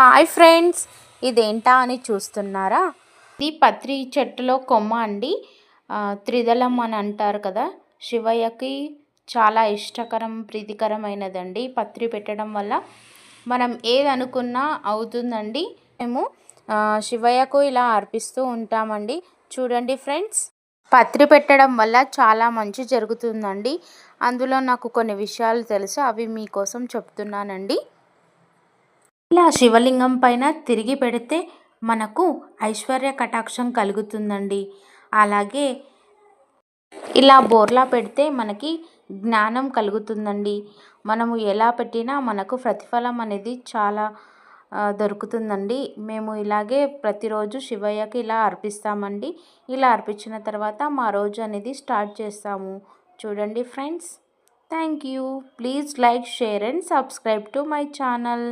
Hi friends ఇదేంటా అని చూస్తున్నారా? ఇది పత్రి చెట్టులో కొమ్మ అండి. త్రిదళం అని అంటారు కదా. శివయ్యకి చాలా ఇష్టకరం ప్రీతికరమైనదండి. పత్రి పెట్టడం వల్ల మనం ఏది అనుకున్నా అవుతుందండి. మేము శివయ్యకు ఇలా అర్పిస్తూ ఉంటామండి. చూడండి ఫ్రెండ్స్ పత్రి పెట్టడం వల్ల చాలా మంచి జరుగుతుందండి. అందులో నాకు కొన్ని విషయాలు తెలుసు అవి మీకోసం చెప్తున్నానండి. ఇలా శివలింగం పైన తిరిగి పెడితే మనకు ఐశ్వర్య కటాక్షం కలుగుతుందండి. అలాగే ఇలా బోర్లా పెడితే మనకి జ్ఞానం కలుగుతుందండి. మనము ఎలా పెట్టినా మనకు ప్రతిఫలం అనేది చాలా దొరుకుతుందండి. మేము ఇలాగే ప్రతిరోజు శివయ్యకి ఇలా అర్పిస్తామండి. ఇలా అర్పించిన తర్వాత మా రోజు అనేది స్టార్ట్ చేస్తాము. చూడండి friends. Thank you. Please like share and subscribe to my channel.